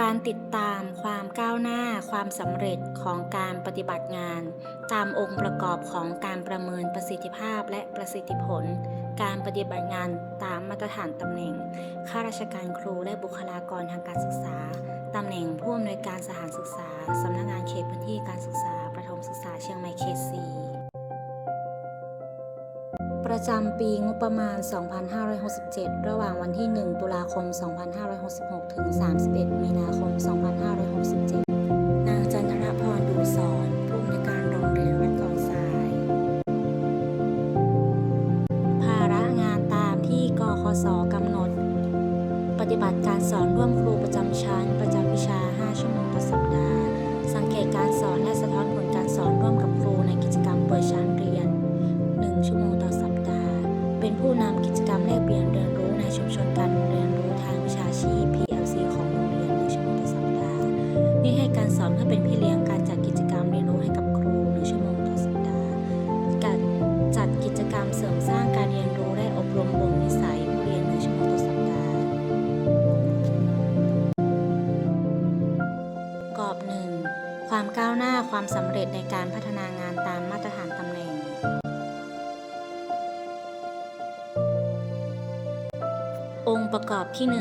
การติดตามความก้าวหน้าความสำเร็จของการปฏิบัติงาน ตามองค์ประกอบของการประเมินประสิทธิภาพและประสิทธิผล การปฏิบัติงานตามมาตรฐานตำแหน่งข้าราชการครูและบุคลากรทางการศึกษาตำแหน่งผู้อำนวยการสถานศึกษาสำนักงานเขตพื้นที่การศึกษาประถมศึกษาเชียงใหม่เขต 4 ประจำปีงบประมาณ 2567 ระหว่างวันที่ 1 ตุลาคม 2566 ถึง 31 มีนาคม 2567 ความสำเร็จในการพัฒนางานตามมาตรฐานตำแหน่ง องค์ประกอบที่ 1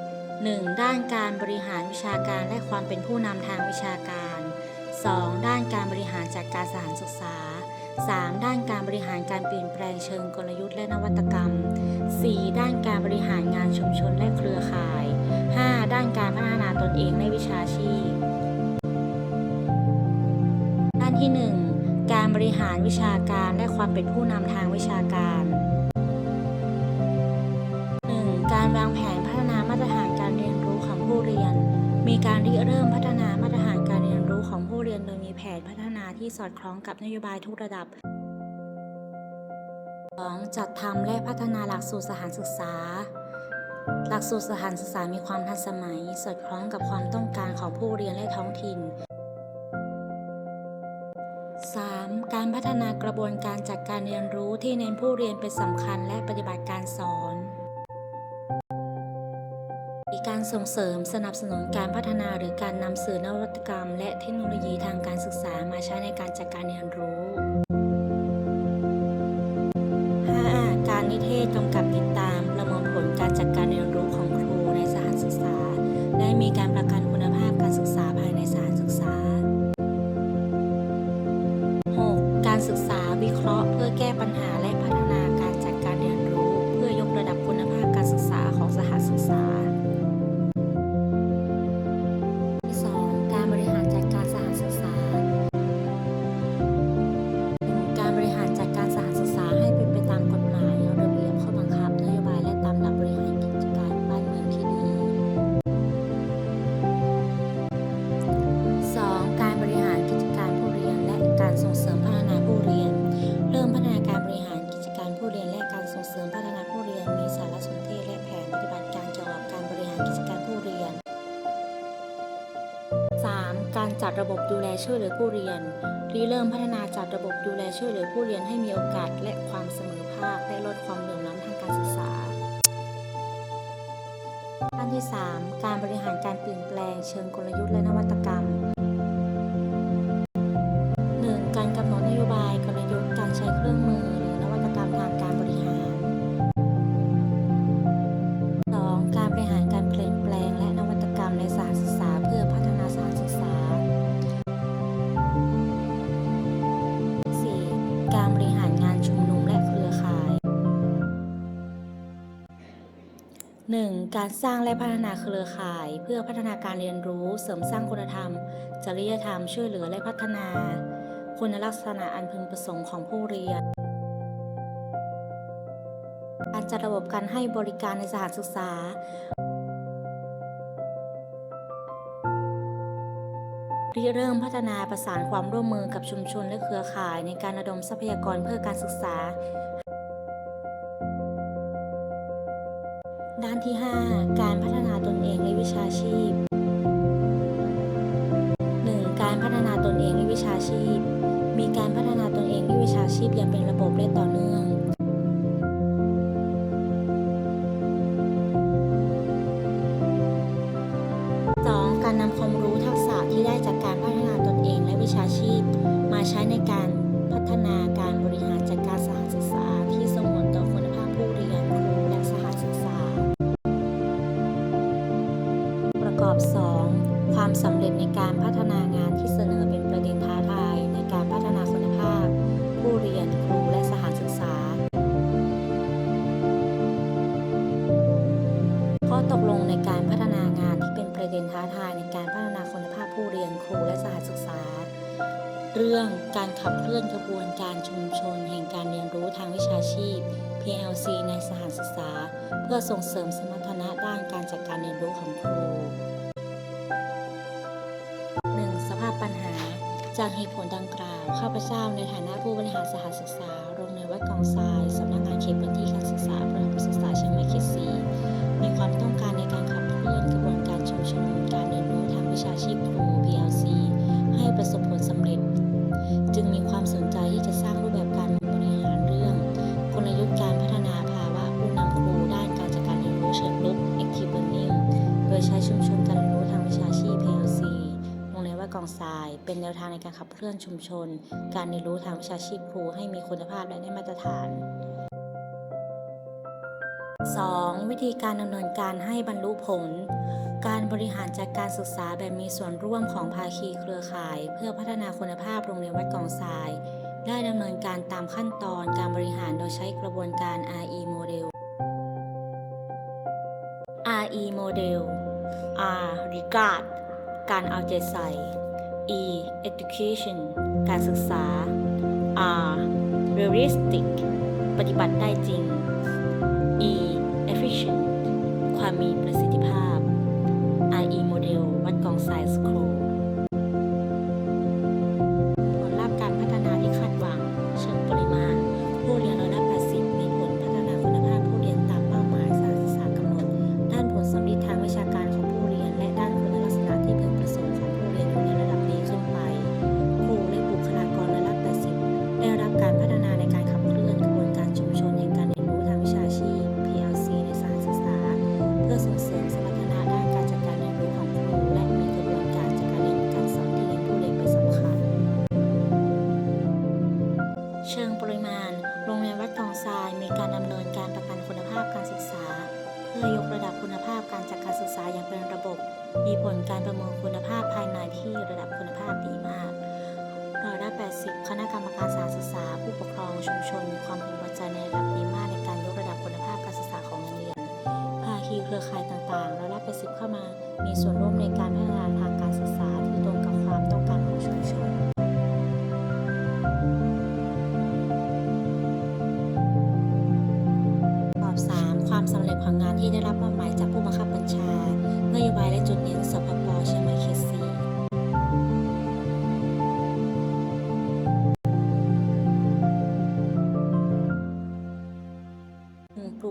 1. ด้านการบริหารวิชาการและความเป็นผู้นำทางวิชาการ 2. ด้านการบริหารจัดการสถานศึกษา 3. ด้านการบริหารการเปลี่ยนแปลงเชิงกลยุทธ์และนวัตกรรม 4. ด้านการบริหารงานชุมชนและเครือข่าย 5. ด้านการพัฒนาตนเองในวิชาชีพ ที่ 1 การบริหารวิชาการและความเป็นผู้นำทางวิชาการ 1. การวางแผนพัฒนามาตรฐานการเรียนรู้ของผู้เรียน มีการริเริ่มพัฒนามาตรฐานการเรียนรู้ของผู้เรียน โดยมีแผนพัฒนาที่สอดคล้องกับนโยบายทุกระดับ 2. จัดทำและพัฒนาหลักสูตรสถานศึกษา หลักสูตรสถานศึกษามีความทันสมัย สอดคล้องกับความต้องการของผู้เรียนและท้องถิ่น 3. การพัฒนากระบวนการจัดการเรียนรู้ที่เน้นผู้เรียนเป็นสำคัญและปฏิบัติการสอนการส่งเสริมสนับสนุนการพัฒนาหรือการนำสื่อนวัตกรรม และเทคโนโลยีทางการศึกษามาใช้ในการจัดการเรียนรู้ 5. การนิเทศกำกับติ จัดระบบดูแลช่วยเหลือผู้เรียนริเริ่มพัฒนาจัดระบบดูแลช่วยเหลือผู้เรียนให้มีโอกาสและความเสมอภาคและลดความเหลื่อมล้ำทางการศึกษาด้นที่ 3 การบริหารการเปลี่ยนแปลงเชิงกลยุทธ์และนวัตกรรม การสร้างและพัฒนาเครือข่าย เพื่อพัฒนาการเรียนรู้ เสริมสร้างคุณธรรม จริยธรรม ช่วยเหลือและพัฒนา คุณลักษณะอันพึงประสงค์ของผู้เรียน การจัดระบบการให้บริการในสถานศึกษาริเริ่มพัฒนาประสานความร่วมมือกับชุมชนและเครือข่ายในการระดมทรัพยากรเพื่อการศึกษาานที่ 5 การพัฒนาตนเองในวิชาชีพ 1. การพัฒนาตนเองในวิชาชีพ มีการพัฒนาตนเองในวิชาชีพอย่างเป็นระบบและต่อเนื่อง 2. การนำความรู้ทักษะที่ไดจากการพัฒนาตนเองและวิชาชีพ มาใช้ในการพัฒนาการ การขับเคลื่อนกระบวนการชุมชน แห่งการเรียนรู้ทางวิชาชีพ PLC ในสถานศึกษา เพื่อส่งเสริมสมรรถนะด้านการจัดการเรียนรู้ของครู 1. สภาพปัญหา จากเหตุผลดังกล่าว ข้าพเจ้าในฐานะผู้บริหารสถานศึกษา โรงเรียนวัดกองทราย สำนักงานเขตพื้นที่การศึกษาประถมศึกษาเชียงใหม่เขตสีมีความต้องการในการขับเคลื่อนกระบวนการชุมชนการเรียนรู้ทางวิชาชีพครู PLC ให้ประสบ ยใช้ชุมชนการเรียนรู้ทางวิชาชีพ PLC โรงเรียนว่ากองทราย เป็นแนวทางในการขับเคลื่อนชุมชน การเรียนรู้ทางวิชาชีพครูให้มีคุณภาพและได้มาตรฐาน 2. วิธีการดำเนินการให้บรรลุผล การบริหารจัดการศึกษาแบบมีส่วนร่วมของภาคีเครือข่าย เพื่อพัฒนาคุณภาพโรงเรียนวัดกองทราย ได้ดำเนินการตามขั้นตอนการบริหารโดยใช้กระบวนการ RE Model RE Model R Regard การเอาใจใส่ E Education การศึกษา R Realistic ปฏิบัติได้จริง E efficient ความมีประสิทธิภาพ IE model วัดกองทรายสครู มีผลการประเมินคุณภาพภายในที่ระดับคุณภาพดีมากร้อยละ80 คณะกรรมการสาศึกษา ผู้ปกครองชุมชน มีความพึงพอใจในระดับดีมากในการยกระดับคุณภาพการศึกษาของโรงเรียน ภาคีเครือข่ายต่างๆร้อยละ80 เข้ามา มีส่วนร่วมในการพัฒนาทางการศึกษาที่ตรงกับความต้องการของชุมชน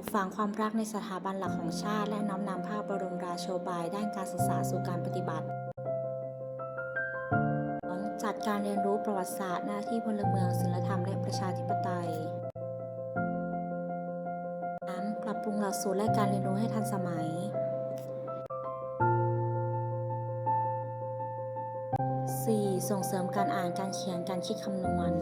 กฝังความรักในสถาบันหลักของชาติ และน้อมนำภาพบรมราโชบาย ด้านการศึกษาสู่การปฏิบัติจัดการเรียนรู้ประวัติศาสตร์หน้าที่พลเมืองศิลธรรมและประชาธิปไตย 3. ปรับปรุงหลักสูตรและการเรียนรู้ให้ทันสมัย 4. ส่งเสริมการอ่านการเขียนการคิดคำนวณ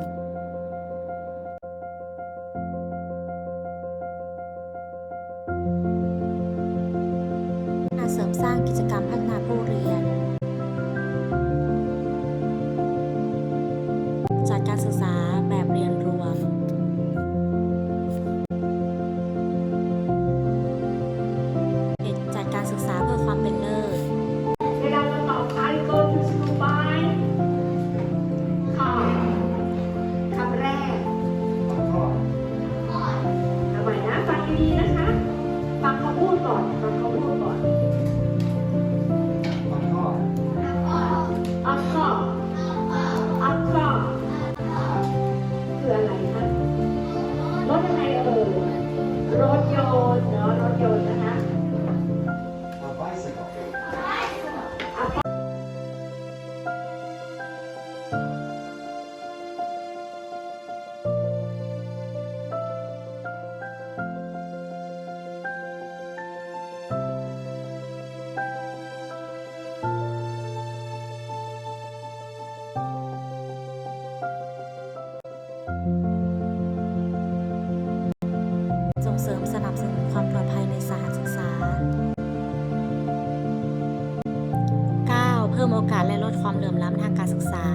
กาสและลดความเหลื่อมล้ำทางการศึกษา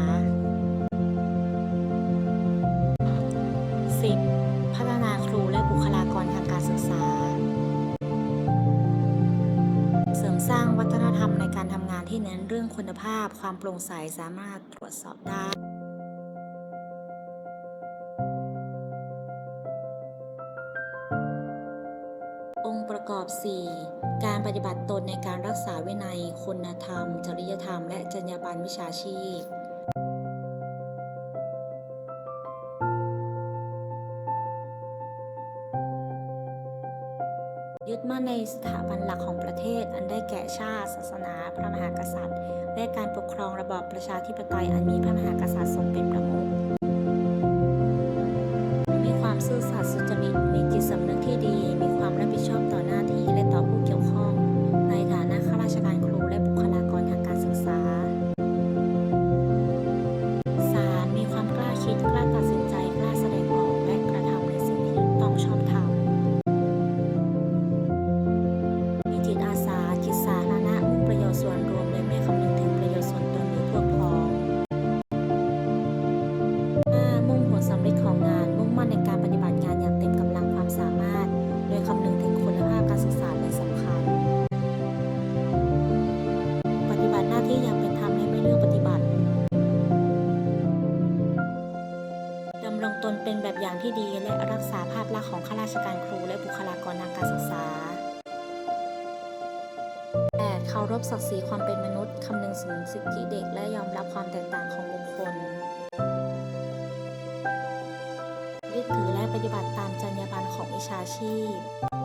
10. พัฒนาครูและบุคลากรทางการศึกษา เสริมสร้างวัฒนธรรมในการทำงานที่เน้นเรื่องคุณภาพ ความโปร่งใสสามารถตรวจสอบได้องค์ประกอบ 4 การปฏิบัติตนในการรักษาวินัย คุณธรรม จริยธรรม และจรรยาบรรณวิชาชีพยึดมั่นในสถาบันหลักของประเทศอันได้แก่ชาติศาสนา พระมหากษัตริย์ และการปกครองระบอบประชาธิปไตยอันมีพระมหากษัตริย์ทรงเป็นประมุข อย่างที่ดีและรักษาภาพลักษณ์ของข้าราชการครูและบุคลากรทางการศึกษา 8. เคารพศักดิ์ศรีความเป็นมนุษย์ คำนึงถึงสิทธิเด็ก และยอมรับความแตกต่างของบุคคลยึดถือและปฏิบัติตามจรรยาบรรณของวิชาชีพ